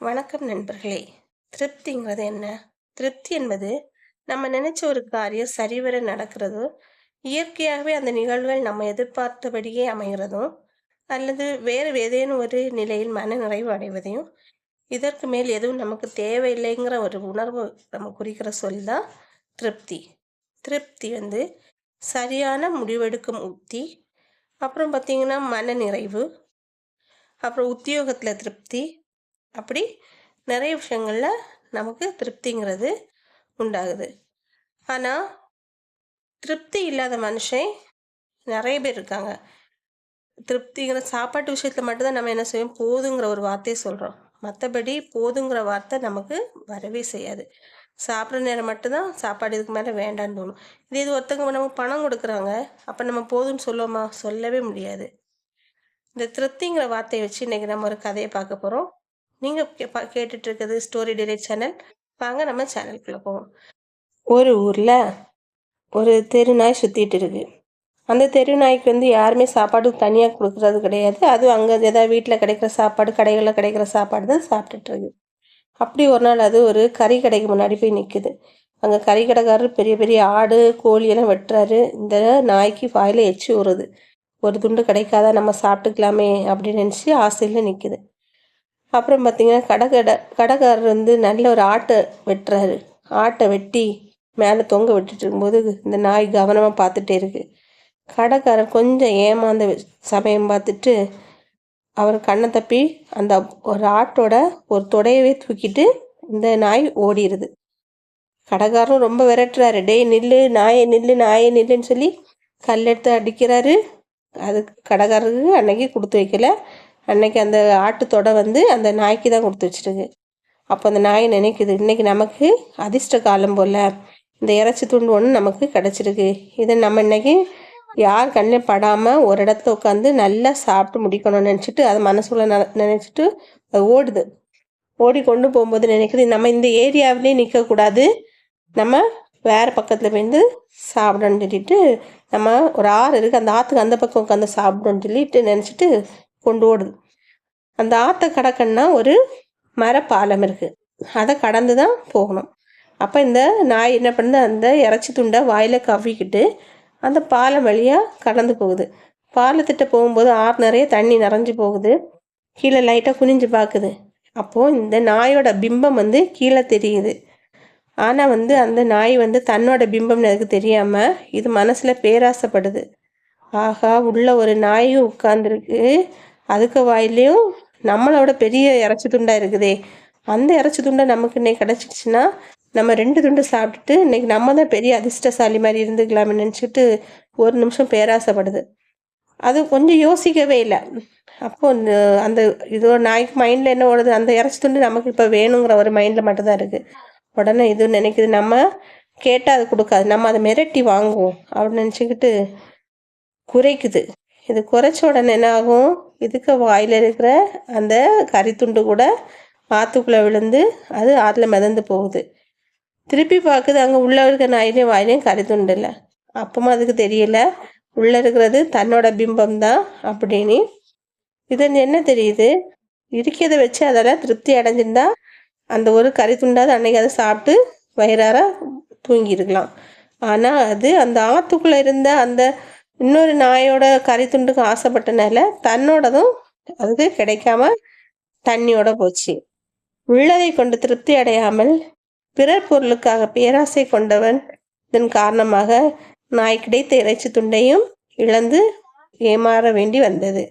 வணக்கம் நண்பர்களே. திருப்திங்கிறது என்ன? திருப்தி என்பது நம்ம நினைச்ச ஒரு காரியம் சரிவர நடக்கிறதும் இயற்கையாகவே அந்த நிகழ்வுகள் நம்ம எதிர்பார்த்தபடியே அமைகிறதும் அல்லது வேறு ஏதேனும் ஒரு நிலையில் மன நிறைவு அடைவதையும் இதற்கு மேல் எதுவும் நமக்கு தேவையில்லைங்கிற ஒரு உணர்வு நம்ம குறிக்கிற சொல் தான் திருப்தி. திருப்தி வந்து சரியான முடிவெடுக்கும் உத்தி அப்புறம் பார்த்திங்கன்னா மன நிறைவு அப்புறம் உத்தியோகத்தில் திருப்தி அப்படி நிறைய விஷயங்களில் நமக்கு திருப்திங்கிறது உண்டாகுது. ஆனால் திருப்தி இல்லாத மனுஷன் நிறைய பேர் இருக்காங்க. திருப்திங்கிற சாப்பாட்டு விஷயத்தில் மட்டும்தான் நம்ம என்ன செய்வோம்? போதுங்கிற ஒரு வார்த்தையை சொல்கிறோம் மற்றபடி போதுங்கிற வார்த்தை நமக்கு வரவே செய்யாது. சாப்பிட்ற நேரம் மட்டும்தான் சாப்பாடு இதுக்கு மேலே வேண்டான்னு தோணும். இதே இது ஒருத்தங்க நம்ம பணம் கொடுக்குறாங்க. அப்போ நம்ம போதும்னு சொல்லுவோமா? சொல்லவே முடியாது. இந்த திருப்திங்கிற வார்த்தையை வச்சு இன்றைக்கி நம்ம ஒரு கதையை பார்க்க போகிறோம் நீங்கள் கேட்டுட்டு இருக்கிறது ஸ்டோரி டிலேட் சேனல் வாங்க நம்ம சேனலுக்குள்ளே போவோம். ஒரு ஊரில் ஒரு தெரு நாய் சுற்றிட்டு இருக்கு. அந்த தெரு நாய்க்கு வந்து யாருமே சாப்பாடு தனியாக கொடுக்குறது கிடையாது. அதுவும் அங்கே ஏதாவது வீட்டில் கிடைக்கிற சாப்பாடு கடைகளில் கிடைக்கிற சாப்பாடு தான் சாப்பிட்டுட்டு இருக்கு அப்படி ஒரு நாள் அது ஒரு கறி கடைக்கு முன்னாடி போய் நிற்குது அங்கே கறி கடைக்காரர் பெரிய பெரிய ஆடு கோழியெல்லாம் வெட்டுறாரு. இந்த நாய்க்கு வாயில் எச்சு வருது ஒரு துண்டு கிடைக்காதா நம்ம சாப்பிட்டுக்கலாமே அப்படின்னு நினச்சி ஆசையில் நிற்குது அப்புறம் பார்த்திங்கன்னா கடைக்கடை கடைக்காரர் வந்து நல்ல ஒரு ஆட்டை வெட்டுறாரு. ஆட்டை வெட்டி மேலே தொங்க விட்டுட்டு இருக்கும்போது இந்த நாய் கவனமாக பார்த்துட்டே இருக்குது கடைக்காரர் கொஞ்சம் ஏமாந்த சமயம் பார்த்துட்டு அவர் கண்ணை தப்பி அந்த ஒரு ஆட்டோட ஒரு தொடையவே தூக்கிட்டு இந்த நாய் ஓடிடுது கடைக்காரரும் ரொம்ப விரட்டுறாரு. டேய் நில்லு நாயை நில்லு நாயை நில்லுன்னு சொல்லி கல் எடுத்து அடிக்கிறாரு. அது கடைக்காரருக்கு அன்னைக்கு கொடுத்து வைக்கல. அன்னைக்கு அந்த ஆட்டுத்தொடை வந்து அந்த நாய்க்கு தான் கொடுத்து வச்சுருக்கு. அப்போ அந்த நாய் நினைக்குது? இன்றைக்கி நமக்கு அதிர்ஷ்ட காலம் போல். இந்த இறைச்சி துண்டு ஒன்று நமக்கு கிடச்சிருக்கு. இதை நம்ம இன்றைக்கி யார் கண்ணில் படாமல் ஒரு இடத்துல உட்காந்து நல்லா சாப்பிட்டு முடிக்கணும்னு நினச்சிட்டு அதை மனசுக்குள்ள நினச்சிட்டு அது ஓடுது. ஓடி கொண்டு போகும்போது நினைக்குது நம்ம இந்த ஏரியாவிலே நிற்கக்கூடாது நம்ம வேறு பக்கத்தில் போயிருந்து சாப்பிடணும்னு சொல்லிட்டு நம்ம ஒரு ஆறு இருக்குது அந்த ஆற்றுக்கு அந்த பக்கம் உட்காந்து சாப்பிடணும்னு சொல்லிட்டு நினச்சிட்டு கொண்டு ஓடுது. அந்த ஆற்றை கடக்கணுன்னா ஒரு மரப்பாலம் இருக்குது அதை கடந்து தான் போகணும். அப்போ இந்த நாய் என்ன பண்ணுது? அந்த இறைச்சி துண்டை வாயில் கவ்விக்கிட்டு அந்த பாலம் வழியாக கடந்து போகுது. பாலத்திட்ட போகும்போது ஆறு நிறைய தண்ணி நிறைஞ்சு போகுது. கீழே லைட்டாக குனிஞ்சு பார்க்குது அப்போது இந்த நாயோட பிம்பம் வந்து கீழே தெரியுது. ஆனால் வந்து அந்த நாய் வந்து தன்னோட பிம்பம்னு அதுக்கு தெரியாமல் இது மனசில் பேராசைப்படுது. ஆகா உள்ள ஒரு நாய் உட்காந்துருக்கு அதுக்கு வாயிலையும் நம்மளோட பெரிய இறச்சி துண்டாக இருக்குதே. அந்த இறைச்சி துண்டை நமக்கு இன்னைக்கு கிடச்சிடுச்சுன்னா நம்ம ரெண்டு துண்டு சாப்பிட்டுட்டு இன்னைக்கு நம்ம தான் பெரிய அதிர்ஷ்டசாலி மாதிரி இருந்துக்கலாம்னு நினச்சிக்கிட்டு ஒரு நிமிஷம் பேராசைப்படுது. அது கொஞ்சம் யோசிக்கவே இல்லை. அப்போ அந்த இதோ நாய்க்கு மைண்டில் என்ன ஓடுது? அந்த இறச்சி துண்டு நமக்கு இப்போ வேணுங்கிற ஒரு மைண்டில் மட்டும்தான் இருக்குது உடனே இது நினைக்குது நம்ம கேட்டால் அது கொடுக்காது. நம்ம அதை மிரட்டி வாங்குவோம் அப்படின்னு நினச்சிக்கிட்டு குறைக்குது. இது குறைச்ச உடனே என்ன ஆகும்? இதுக்கு வாயில் இருக்கிற அந்த கறித்துண்டு கூட ஆற்றுக்குள்ளே விழுந்து அது ஆற்றுல மிதந்து போகுது. திருப்பி பார்க்குது அங்கே உள்ளே இருக்கிற நாயிலையும் வாயிலையும் கறித்துண்டு இல்லை. அப்பவும் அதுக்கு தெரியல. உள்ளே இருக்கிறது தன்னோட பிம்பம் தான் அப்படின்னு. இது என்ன தெரியுது? இருக்கிறத வச்சு அதெல்லாம் திருப்தி அடைஞ்சிருந்தா அந்த ஒரு கறி துண்டாவது அன்னைக்கு அதை சாப்பிட்டு வயிறார தூங்கியிருக்கலாம். ஆனால் அது அந்த ஆற்றுக்குள்ளே இருந்த அந்த இன்னொரு நாயோட கறி துண்டுக்கு ஆசைப்பட்டனால தன்னோடதும் அதுக்கு கிடைக்காம தண்ணியோட போச்சு. உள்ளதை கொண்டு திருப்தி அடையாமல் பிறர் பொருளுக்காக பேராசை கொண்டவன் இதன் காரணமாக நாய் கிடைத்த இறைச்சி துண்டையும் இழந்து ஏமாற வேண்டி வந்தது.